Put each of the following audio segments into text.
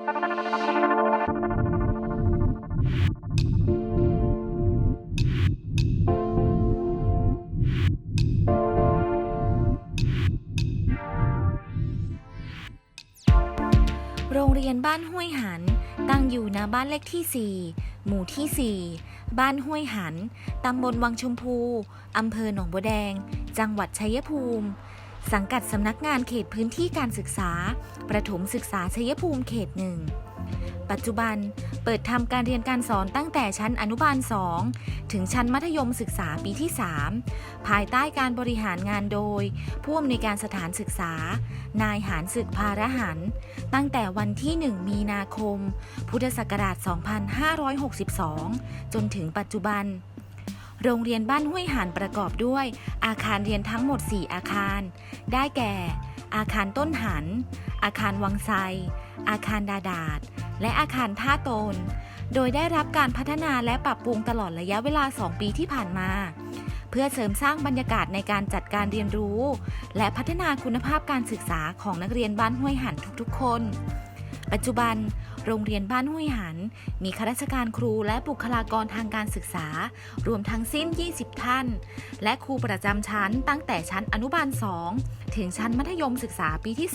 โรงเรียนบ้านห้วยหัน ตั้งอยู่ณบ้านเลขที่ 4 หมู่ที่ 4 บ้านห้วยหัน ตำบลวังชมพู อำเภอหนองบัวแดง จังหวัดชัยภูมิ สังกัดสำนักงานเขตพื้นที่การศึกษา ประถมศึกษาชัยภูมิเขตหนึ่ง ปัจจุบันเปิดทำการเรียนการสอนตั้งแต่ชั้นอนุบาล 2 ถึงชั้นมัธยมศึกษาปีที่ 3 ภายใต้การบริหารงานโดย ผู้อำนวยการสถานศึกษา นายหานศึกพารหัน ตั้งแต่วันที่ 1 มีนาคม พุทธศักราช 2562 จนถึงปัจจุบัน โรงเรียนบ้านห้วยหานประกอบด้วย อาคารเรียนทั้งหมด 4 อาคาร ได้แก่ อาคารต้นหัน อาคารวังไซ อาคารดาดาด และอาคารท่าโตน โดยได้รับการพัฒนาและปรับปรุงตลอดระยะเวลา 2 ปีที่ผ่านมา เพื่อเสริมสร้างบรรยากาศในการจัดการเรียนรู้ และพัฒนาคุณภาพการศึกษาของนักเรียนบ้านห้วยหันทุกๆ คน ปัจจุบัน โรงเรียนบ้านห้วยหัน มีข้าราชการครูและบุคลากรทางการศึกษา รวมทั้งสิ้น 20 ท่าน และครูประจำชั้นตั้งแต่ชั้นอนุบาล 2 ถึงชั้นมัธยมศึกษาปีที่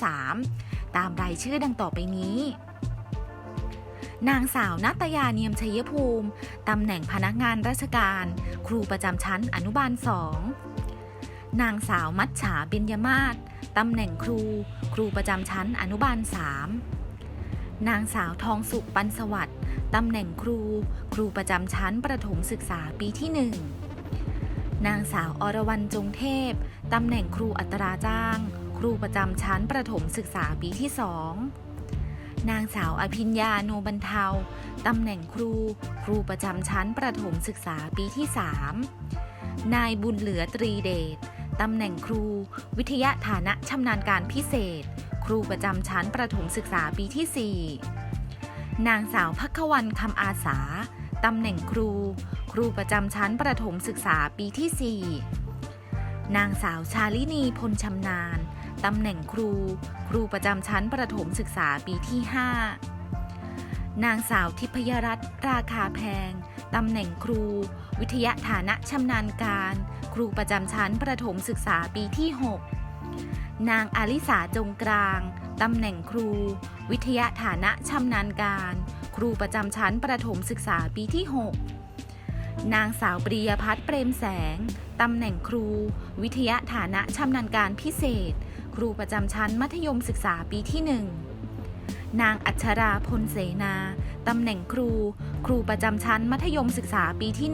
3 ตามรายชื่อดังต่อไปนี้นางสาวนัตยาเนียมชัยภูมิ ตำแหน่งพนักงานราชการ ครูประจำชั้นอนุบาล2นางสาวมัชฉาเบญยมาศตำแหน่งครู ครูประจำชั้นอนุบาล3 นางสาวทองสุขปันสวัสดิ์ตำแหน่งครู ครูประจำชั้นประถมศึกษาปีที่1นางสาวอรวรรณจงเทพ ตำแหน่งครูอัตราจ้าง ครูประจำชั้นประถมศึกษาปีที่2นางสาวอภิญญาโนบรรเทา ตำแหน่งครู ครูประจำชั้นประถมศึกษาปีที่3นายบุญเหลือตรีเดชตำแหน่งครู วิทยาฐานะชำนาญการพิเศษ ครูประจำชั้นประถมศึกษาปีที่ 4 นางสาวพักวันคำอาสาตำแหน่งครู ครูประจำชั้นประถมศึกษาปีที่ 4 นางสาวชาลินีพลชำนาญตำแหน่งครู ครูประจำชั้นประถมศึกษาปีที่ 5 นางสาวทิพยรัตน์ราคาแพงตำแหน่งครู วิทยาฐานะชำนาญการ ครูประจำชั้นประถมศึกษาปีที่ 6 นางอาลิสาจงกลาง ตำแหน่งครู วิทยาฐานะชำนาญการ ครูประจำชั้นประถมศึกษาปีที่ 6 นางสาวปริยพัฒน์เปรมแสง ตำแหน่งครู วิทยาฐานะชำนาญการพิเศษ ครูประจำชั้นมัธยมศึกษาปีที่ 1 นางอัชราพลเสนา ตำแหน่งครู ครูประจำชั้นมัธยมศึกษาปีที่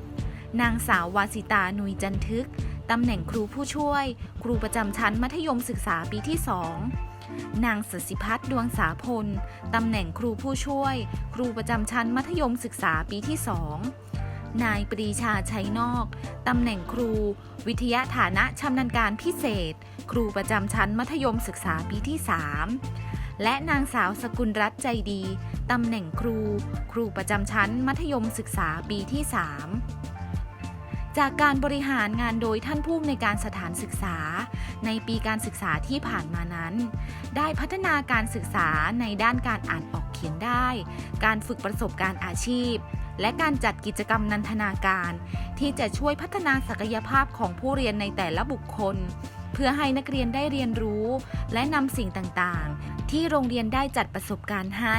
1นางสาววาสิตานุยจันทึก ตำแหน่งครูผู้ช่วย ครูประจำชั้นมัธยมศึกษาปีที่ 2 นางสศิพัฒน์ดวงสาพล ตำแหน่งครูผู้ช่วย ครูประจำชั้นมัธยมศึกษาปีที่ 2 นายปรีชาชัยนอก ตำแหน่งครู วิทยาฐานะชำนาญการพิเศษ ครูประจำชั้นมัธยมศึกษาปีที่ 3 และนางสาวสกุลรัตน์ใจดี ตำแหน่งครู ครูประจำชั้นมัธยมศึกษาปีที่ 3 จากการบริหารงานโดยท่านผู้อำนวยการสถานศึกษา ในปีการศึกษาที่ผ่านมานั้น ได้พัฒนาการศึกษาในด้านการอ่านออกเขียนได้ การฝึกประสบการณ์อาชีพ และการจัดกิจกรรมนันทนาการ ที่จะช่วยพัฒนาศักยภาพของผู้เรียนในแต่ละบุคคล เพื่อให้นักเรียนได้เรียนรู้ และนำสิ่งต่าง ที่โรงเรียนได้จัดประสบการณ์ให้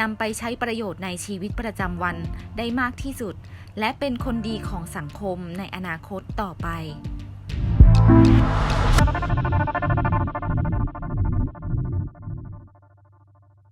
นำไปใช้ประโยชน์ในชีวิตประจำวันได้มากที่สุด และเป็นคนดีของสังคมในอนาคตต่อไป